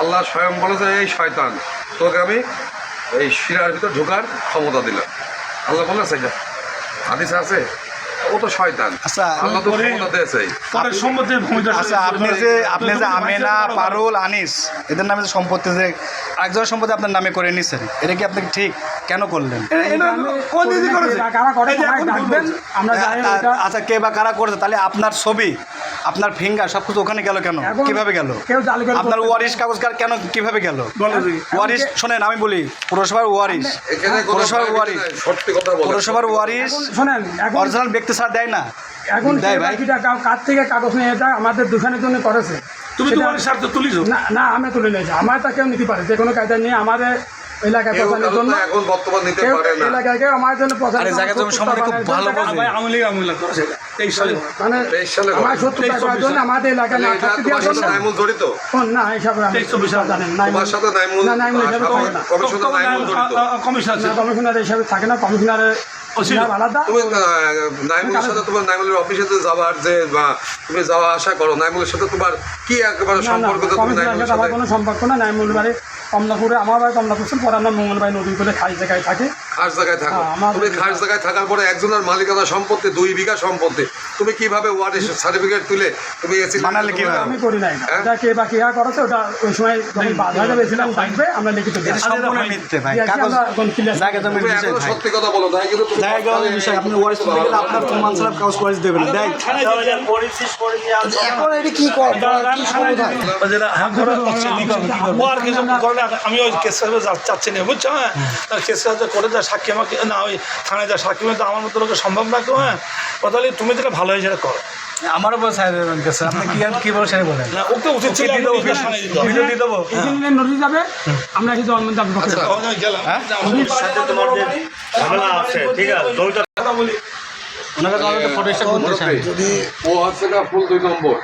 আল্লাহ স্বয়ং বলেছে এই শয়তান তোকে আমি এই শিরার ভিতরে ঢোকার ক্ষমতা দিলাম। আল্লাহ বলেছে এটা হাদিস আছে ও তো শয়তান। আচ্ছা, আল্লাহ তো ক্ষমতা দিয়েছে। পরের সম্পত্তির ভূমিকা আচ্ছা আপনি যে আপনি যে আমেনা পারুল আনিস এদের নামে যে সম্পত্তি যে একজনের সম্পত্তি আপনার নামে করে নিছেন এটা কি আপনি ঠিক? কেন করলেন? আচ্ছা কে বা কারা করেছে? তাহলে আপনার ছবি আপনার ফিঙ্গার সব কিছু ওখানে গেল কেন? কীভাবে গেল? আপনার ওয়ারিশ কাগজ কার কেন কীভাবে গেল? ওয়ারিশ শোনেন আমি বলি পুরসভার ওয়ারিশ। পৌরসভার ওয়ারিশ। পৌরসভার ওয়ারিশ শোনেন অরিজিনাল ব্যক্তি ছাড়া দেয় না। এখন বাকিটা কার থেকে কাগজ নিয়ে এটা আমাদের দোকানের জন্য করেছে। তুমি তোমার স্বার্থ তুলিছ? না না আমি তুলে নিয়েছি আমার তা কেউ নিতে পারে। যে কোনো কায়দা নিয়ে আমাদের এলাকায় কেউ প্রচারের জন্য এখন বর্তমান নিতে পারে না। এলাকায় কেউ আমার জন্য প্রচার আরে জায়গা জমি সম্বন্ধে খুব ভালো বোঝে। ভাই আমলি আমলি করেছে। এই সালে মানে তেইশ সালে আমার করে। টাকার জন্য আমাদের এলাকায় না থাকতে তোমার জন্য নাইমুল জড়িত? কোন? না হিসাবে আমি তেইশ চব্বিশ সালে জানেন নাইমুল- তোমার সাথে নাইমুল না নাইমুল হিসাবে থাকে না কমিশনার নাইমুল জড়িত। কমিশন কমিশনার হিসাবে থাকে না। কমিশনারের আলাদা? তুমি নাইমুলের সাথে তোমার নাইমুলের অফিসে তো যাওয়ার যে বা তুমি যাওয়া আসা করো নাইমুলের সাথে তোমার কি একেবারে সম্পর্ক? তো তুমি নাইমুলের সাথে কোনো সম্পর্ক না নাইমুল বাড়ি কমলাপুরে আমার বাড়ি কমলাপুর ছিল, পরে আমরা মঙ্গলবাড়ি নতুন করে খাস জায়গায় থাকি। খাস জায়গায় থাকো। হ্যাঁ, তুমি খাস জায়গায় থাকার পরে একজনের মালিকানা সম্পত্তি দুই বিঘা সম্পত্তি। তুমি কীভাবে ওয়ার্ড সার্টিফিকেট তুলে তুমি এসি বানালে কীভাবে? আমি করি নাই। হ্যাঁ? এটা কে বা কে করেছে ওটা ওই সময় যখন বাধা যাবে ছিলাম থাকবে আমরা লিখিত দিই। এটা সম্পূর্ণ মিথ্যে ভাই কাগজ জায়গা জমির তুমি বিষয় ভাই। সত্যি কথা বলো তাই কিন্তু তুমি জায়গা জমির বিষয় আপনি ওয়ারিশ গেলে আপনার প্রমাণ ছাড়া কাগজ ওয়ারিশ দেবেন না। দেয় এখন এটা কি কর কি সমাধান? আমি ওই কেস চাচ্ছি না বুঝছ? হ্যাঁ। কেস করে যা সাক্ষী আমাকে না ওই থানায় যা সাক্ষী তো আমার মতো লোকের সম্ভব না তো হ্যাঁ। কথা হলে তুমি যেটা ভালো হয়ে সেটা করো। আমারও বলে সাহেব আপনি কি আর কি বলে সেটা বলেন? না ওকে উচিত ছিল দিয়ে দেবো থানায় দিতে হবে। ভিডিও দিয়ে দেবো এখানে নোটিশ যাবে আমরা দাবি করতে আচ্ছা। ওখানে তোমার যে ঝামেলা আছে ঠিক আছে জমিটা কথা বলি। ওনাকে ফটো করতে চাই যদি ও হচ্ছে না ফুল দুই নম্বর